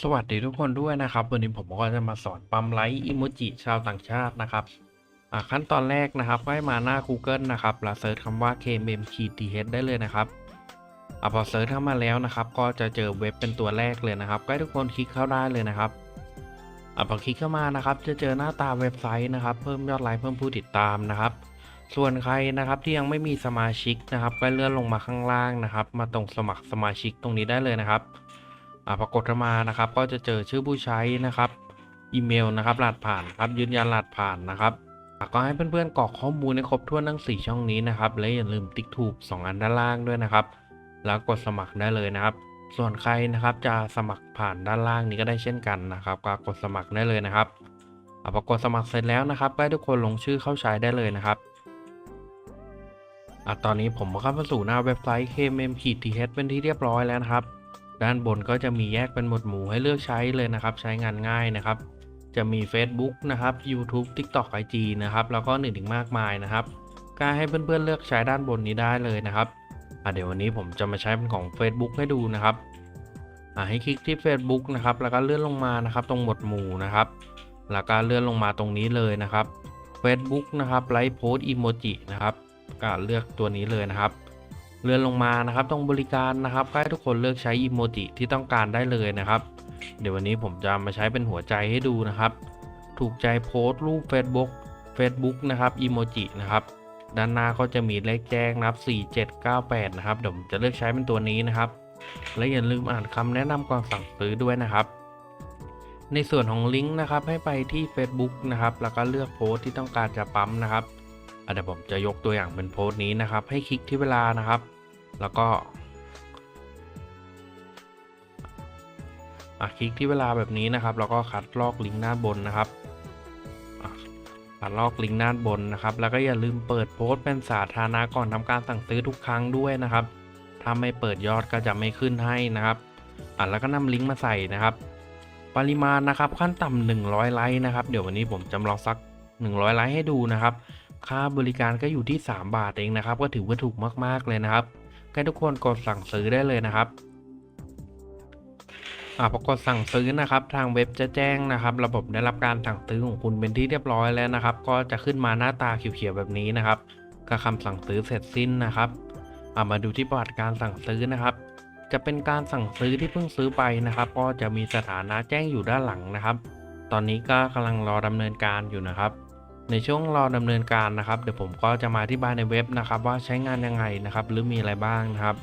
สวัสดีทุกคนด้วยนะครับ วันนี้ผมก็จะมาสอนปั๊มไลค์อิโมจิชาวต่างชาตินะครับขั้นตอนแรกนะครับให้มาหน้า Google นะครับแล้วเซิร์ชคำว่า kmm-th ได้เลยนะครับอพอเซิร์ชเข้ามาแล้วนะครับ ก็จะเจอเว็บเป็นตัวแรกเลยนะครับก็ให้ทุกคนคลิกเข้าได้เลยนะครับอพอคลิกเข้ามานะครับ จะเจอหน้าตาเว็บไซต์นะครับ เพิ่มยอดไลค์เพิ่มผู้ติดตามนะครับ ส่วนใครนะครับที่ยังไม่มีสมาชิกนะครับ ก็เลื่อนลงมาข้างล่างนะครับ มาตรงสมัครสมาชิกตรงนี้ได้เลยนะครับ ปรากฏมานะครับ ก็จะเจอชื่อผู้ใช้นะครับ อีเมลนะครับรหัสผ่านครับยืนยันรหัสผ่านนะครับอะก็ให้เพื่อนๆกรอกข้อมูลในครบถ้วนทั้ง 4 ช่องนี้นะครับ และอย่าลืมติ๊กถูก 2 อันด้านล่างด้วยนะครับ แล้วกดสมัครได้เลยนะครับ ส่วนใครนะครับจะสมัครผ่านด้านล่างนี้ก็ได้เช่นกันนะครับก็กดสมัครได้เลยนะครับอะพอกดสมัครเสร็จแล้วนะครับก็ให้ทุกคนลงชื่อเข้าใช้ได้เลยนะครับอะตอนนี้ผมก็เข้ามาสู่หน้าเว็บไซต์ kmm-th เป็นที่เรียบร้อยแล้วนะครับ ด้านบนก็จะมีแยกเป็นหมวดหมู่ให้เลือกใช้เลยนะครับ ใช้งานง่ายนะครับ จะมี Facebook นะครับ YouTube TikTok IG นะครับ แล้วก็หนึ่งถึงมากมายนะครับก็ให้เพื่อนๆเลือกใช้ด้านบนนี้ได้เลยนะครับเดี๋ยววันนี้ผมจะมาใช้เป็นของ Facebook ให้ดูนะครับให้คลิกที่ Facebook นะครับ แล้วก็เลื่อนลงมานะครับ ตรงหมวดหมู่นะครับ แล้วก็เลื่อนลงมาตรงนี้เลยนะครับ Facebook นะครับไลฟ์โพสอีโมจินะครับก็เลือกตัวนี้เลยนะครับ เลื่อนลงมานะครับ ตรงบริการนะครับก็ให้ทุกคนเลือกใช้อีโมจิที่ต้องการได้เลยนะครับ เดี๋ยววันนี้ผมจะมาใช้เป็นหัวใจให้ดูนะครับ ถูกใจโพสต์รูป Facebook Facebook นะครับอีโมจินะครับด้านหน้าก็จะมีเลขแจ้งนะครับ 4798 นะครับเดี๋ยวผมจะเลือกใช้เป็นตัวนี้นะครับ และอย่าลืมอ่านคำแนะนำก่อนสั่งซื้อด้วยนะครับ ในส่วนของลิงก์นะครับให้ไปที่ Facebook นะครับ แล้วก็เลือกโพสต์ที่ต้องการจะปั๊มนะครับ เดี๋ยวผมจะยกตัวอย่างเป็นโพสต์นี้นะครับ ให้คลิกที่เวลานะครับ แล้วก็คลิกที่เวลาแบบนี้นะครับ แล้วก็คัดลอกลิงก์ด้านบนนะครับคัดลอกลิงก์ด้านบนนะครับ แล้วก็อย่าลืมเปิดโพสต์เป็นสาธารณะก่อนทำการสั่งซื้อทุกครั้งด้วยนะครับ ถ้าไม่เปิดยอดก็จะไม่ขึ้นให้นะครับอะแล้วก็นำลิงก์มาใส่นะครับ ปริมาณนะครับขั้นต่ำ100 ไลค์นะครับ เดี๋ยววันนี้ผมจำลองสัก 100 ไลค์ให้ดูนะครับ ค่าบริการก็อยู่ที่ 3 บาทเองนะครับ ก็ถือว่าถูกมาก ๆ เลยนะครับให้ทุกคนกดสั่งซื้อได้เลยนะครับอ่าพอกดสั่งซื้อนะครับ ทางเว็บจะแจ้งนะครับ ระบบได้รับการสั่งซื้อของคุณเป็นที่เรียบร้อยแล้วนะครับ ก็จะขึ้นมาหน้าตาเขียวๆแบบนี้นะครับก็คำสั่งซื้อเสร็จสิ้นนะครับามาดูที่ประวัติการสั่งซื้อนะครับ จะเป็นการสั่งซื้อที่เพิ่งซื้อไปนะครับ ก็จะมีสถานะแจ้งอยู่ด้านหลังนะครับ ตอนนี้ก็กำลังรอดำเนินการอยู่นะครับ ในช่วงรอดำเนินการนะครับ เดี๋ยวผมก็จะมาอธิบายในเว็บนะครับ ว่าใช้งานยังไงนะครับ หรือมีอะไรบ้างนะครับ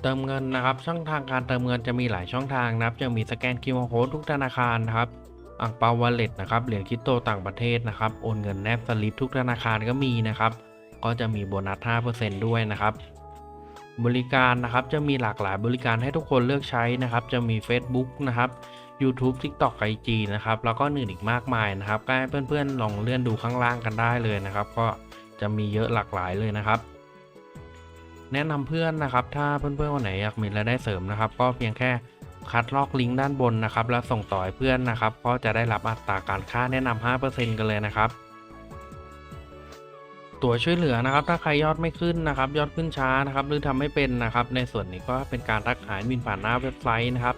เติมเงินนะครับ ช่องทางการเติมเงินจะมีหลายช่องทางนะครับ จะมีสแกน QR Code ทุกธนาคารนะครับอ่างเปาวอลเล็ตนะครับเหรียญคริปโตต่างประเทศนะครับโอนเงินแนบสลิปทุกธนาคารก็มีนะครับ ก็จะมีโบนัส 5%ด้วยนะครับบริการนะครับจะมีหลากหลายบริการให้ทุกคนเลือกใช้นะครับ จะมี Facebook นะครับ YouTube TikTok IG นะครับ แล้วก็อื่นอีกมากมายนะครับ ก็ให้เพื่อนๆ ลองเลื่อนดูข้างล่างกันได้เลยนะครับ ก็จะมีเยอะหลากหลายเลยนะครับ แนะนำเพื่อนนะครับ ถ้าเพื่อนๆคนไหนอยากมีรายได้เสริมนะครับ ก็เพียงแค่คัดลอกลิงก์ด้านบนนะครับ แล้วส่งต่อให้เพื่อนนะครับ ก็จะได้รับอัตราการค่าแนะนำ5%กันเลยนะครับตัวช่วยเหลือนะครับ ถ้าใครยอดไม่ขึ้นนะครับ ยอดขึ้นช้านะครับ หรือทำไม่เป็นนะครับ ในส่วนนี้ก็เป็นการทักหาแอดมินผ่านหน้าเว็บไซต์นะครับ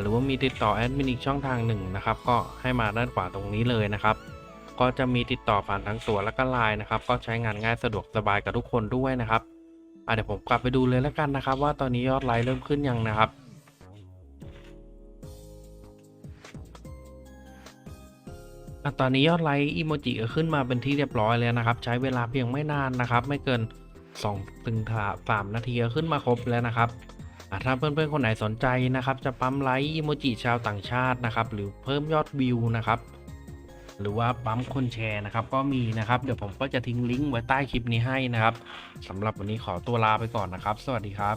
หรือว่ามีติดต่อแอดมินอีกช่องทางหนึ่งนะครับ ก็ให้มาด้านขวาตรงนี้เลยนะครับ ก็จะมีติดต่อผ่านทั้งตัวและก็ไลน์นะครับ ก็ใช้งานง่ายสะดวกสบายกับทุกคนด้วยนะครับอ่าเดี๋ยวผมกลับไปดูเลยแล้วกันนะครับ ว่าตอนนี้ยอดไลค์เริ่มขึ้นยังนะครับอตอนนี้ยอดไลค์อีโมจิก็ขึ้นมาเป็นที่เรียบร้อยแล้วนะครับ ใช้เวลาเพียงไม่นานนะครับ ไม่เกิน2ถึง3นาทีก็ขึ้นมาครบแล้วนะครับ ถ้าเพื่อนๆคนไหนสนใจนะครับ จะปั๊มไลค์อีโมจิชาวต่างชาตินะครับ หรือเพิ่มยอดวิวนะครับ หรือว่าปั๊มคนแชร์นะครับ ก็มีนะครับ เดี๋ยวผมก็จะทิ้งลิงก์ไว้ใต้คลิปนี้ให้นะครับสำหรับวันนี้ขอตัวลาไปก่อนนะครับ สวัสดีครับ